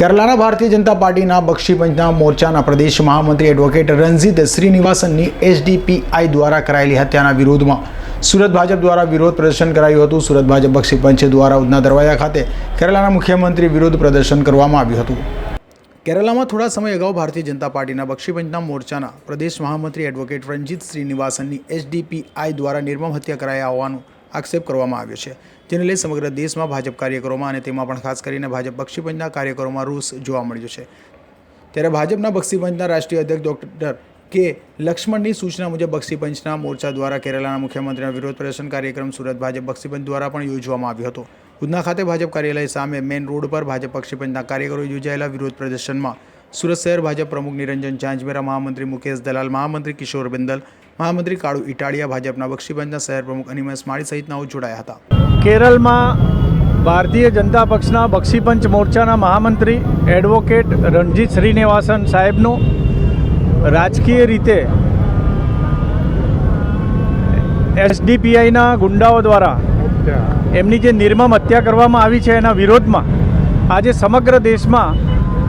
કેરલાના ભારતીય જનતા પાર્ટીના બક્ષીપંચના મોરચાના પ્રદેશ મહામંત્રી એડવોકેટ રણજીત શ્રીનિવાસનની એસડીપીઆઈ દ્વારા કરાયેલી હત્યાના વિરોધમાં સુરત ભાજપ દ્વારા વિરોધ પ્રદર્શન કરાયું હતું. સુરત ભાજપ બક્ષીપંચ દ્વારા ઉધના દરવાજા ખાતે કેરલાના મુખ્યમંત્રી વિરુદ્ધ પ્રદર્શન કરવામાં આવ્યું હતું. કેરલામાં થોડા સમય અગાઉ ભારતીય જનતા પાર્ટીના બક્ષીપંચના મોરચાના પ્રદેશ મહામંત્રી એડવોકેટ રણજીત શ્રીનિવાસનની એસડીપીઆઈ દ્વારા નિર્મમ હત્યા કરાયા હોવાનો આક્ષેપ કરવામાં આવ્યો છે. જેને લઈ સમગ્ર દેશમાં ભાજપ કાર્યકરોમાં અને તેમાં પણ ખાસ કરીને ભાજપ બક્ષીપંચના કાર્યકરોમાં રોષ જોવા મળ્યો છે. ત્યારે ભાજપના બક્ષીપંચના રાષ્ટ્રીય અધ્યક્ષ ડૉક્ટર કે લક્ષ્મણની સૂચના મુજબ બક્ષીપંચના મોરચા દ્વારા કેરળના મુખ્યમંત્રીના વિરોધ પ્રદર્શન કાર્યક્રમ સુરત ભાજપ બક્ષીપંચ દ્વારા પણ યોજવામાં આવ્યો હતો. ઉધના ખાતે ભાજપ કાર્યાલય સામે મેઇન રોડ પર ભાજપ પક્ષીપંચના કાર્યકરો યોજાયેલા વિરોધ પ્રદર્શનમાં સુરત શહેર ભાજપ પ્રમુખ નિરંજન ઝાંઝમેરા મહામંત્રી મુકેશ દલાલ, મહામંત્રી કિશોર બિંદલ મહામંત્રી કાળુ ઇટાળિયા ભાજપના બક્ષીપંચના શહેર પ્રમુખ અનિમેશ માળી સહિતનાઓ જોડાયા હતા. કેરળમાં ભારતીય જનતા પક્ષના બક્ષીપંચ મોરચાના મહામંત્રી એડવોકેટ રણજીત શ્રીનિવાસન સાહેબનું રાજકીય રીતે એસડીપીઆઈના ગુંડાઓ દ્વારા એમની જે નિર્મમ હત્યા કરવામાં આવી છે એના વિરોધમાં આજે સમગ્ર દેશમાં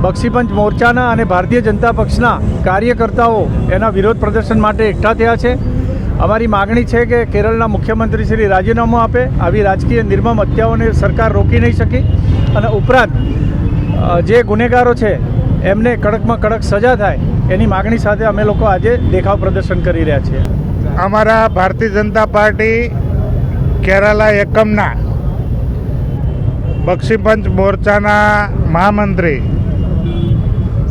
બક્ષીપંચ મોરચાના અને ભારતીય જનતા પક્ષના કાર્યકર્તાઓ એના વિરોધ પ્રદર્શન માટે એકઠા થયા છે. અમારી માગણી છે કે કેરળના મુખ્યમંત્રી શ્રી રાજીનામું આપે, આવી રાજકીય નિર્મમ હત્યાઓને સરકાર રોકી નહીં શકી અને ઉપરાંત જે ગુનેગારો છે, એમને કડકમાં કડક સજા થાય એની માગણી સાથે અમે લોકો આજે દેખાવ પ્રદર્શન કરી રહ્યા છીએ. અમારા ભારતીય જનતા પાર્ટી કેરાલા એકમના બક્ષીપંચ મોરચાના મહામંત્રી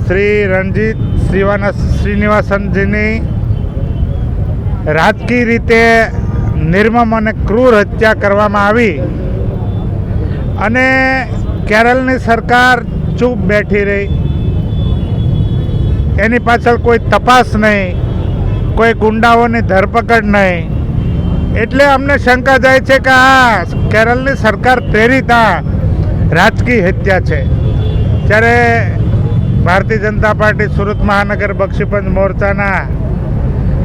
શ્રી રણજીત શ્રીવાના શ્રીનિવાસનજીની રાજકીય રીતે નિર્મમ અને ક્રૂર હત્યા કરવામાં આવી. અને કેરળની સરકાર ચૂપ બેઠી રહી. એની પાછળ કોઈ તપાસ નહીં, કોઈ ગુંડાઓની ધરપકડ નહીં. એટલે અમને શંકા જાય છે કે આ કેરળની સરકાર પ્રેરિત આ રાજકીય હત્યા છે. ત્યારે ભારતીય જનતા પાર્ટી સુરત મહાનગર બક્ષીપંચ મોરચાના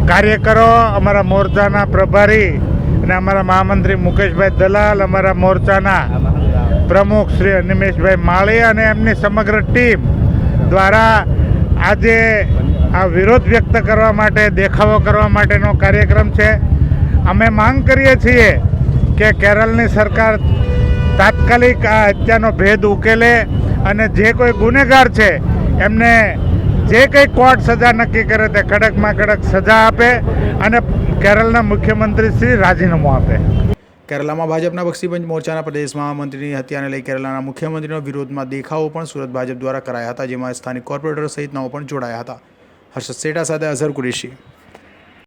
કાર્યકરો, અમારા મોરચાના પ્રભારી અને અમારા મહામંત્રી મુકેશભાઈ દલાલ, અમારા મોરચાના પ્રમુખ શ્રી અનિમેશભાઈ માળી અને એમની સમગ્ર ટીમ દ્વારા આજે આ વિરોધ વ્યક્ત કરવા માટે, દેખાવો કરવા માટેનો કાર્યક્રમ છે. અમે માંગ કરીએ છીએ કે કેરળની સરકાર તાત્કાલિક આ હત્યાનો ભેદ ઉકેલે અને જે કોઈ ગુનેગાર છે એમને જે કંઈ કોર્ટ સજા નક્કી કરે તે કડકમાં કડક સજા આપે અને કેરળના મુખ્યમંત્રી શ્રી રાજીનામું આપે. કેરલામાં ભાજપના બક્ષીપંચ મોરચાના પ્રદેશ મહામંત્રીની હત્યાને લઈ કેરલાના મુખ્યમંત્રીનો વિરોધમાં દેખાવો પણ સુરત ભાજપ દ્વારા કરાયા હતા, જેમાં સ્થાનિક કોર્પોરેટર સહિતનાઓ પણ જોડાયા હતા. હર્ષદ સેટા સાથે અઝહર કુરેશી.